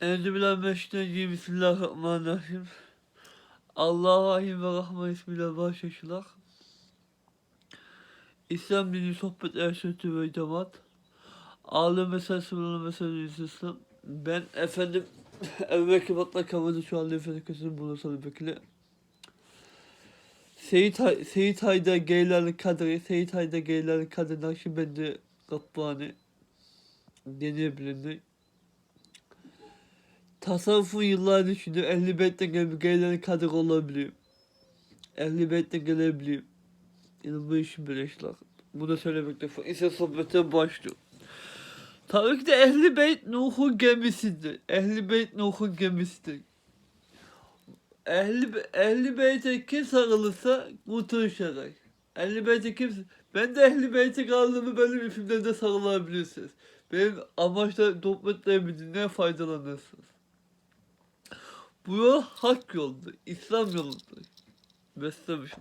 Euzubillahimineşşeytanirracim. Bismillahirrahmanirrahim. Allah'a rahim ve rahman ismiyle başlaşılak. İslam dini sohbet erşatü ve cemaat. Ağlı mesel sınırlı mesel İslam. Ben efendim Evveki Batla Kavada şu anda efendim kesin bulursanız bekle. Seyit, Hay- Seyit Haydar Geyler'in kaderi, Seyit Haydar Geyler'in kaderi Nakşibendi Rabbani deneyebilir. Tasavvufun yıllar düşündüm. Ehli Beyt'ten gelen gelen kadir olabiliyor. Ehli Beyt'ten gelebiliyor. Yani bu işin bir işler. Bunu söylemekte fa- ise sohbete başlıyor. Tabii ki de Ehli Beyt Nuh'un gemisidir. Ehli Beyt Nuh'un gemisidir. Ehli, Ehli Beyt'e kim sarılırsa kurtuluşacak. Ehli Beyt'e kim... Ben de Ehli Beyt'e kaldığımı benim filmlerde sarılabilirsiniz. Benim amaçla ne faydalanırsınız. Bu yol hak yoldur. İslam yoludur. Beslemişim.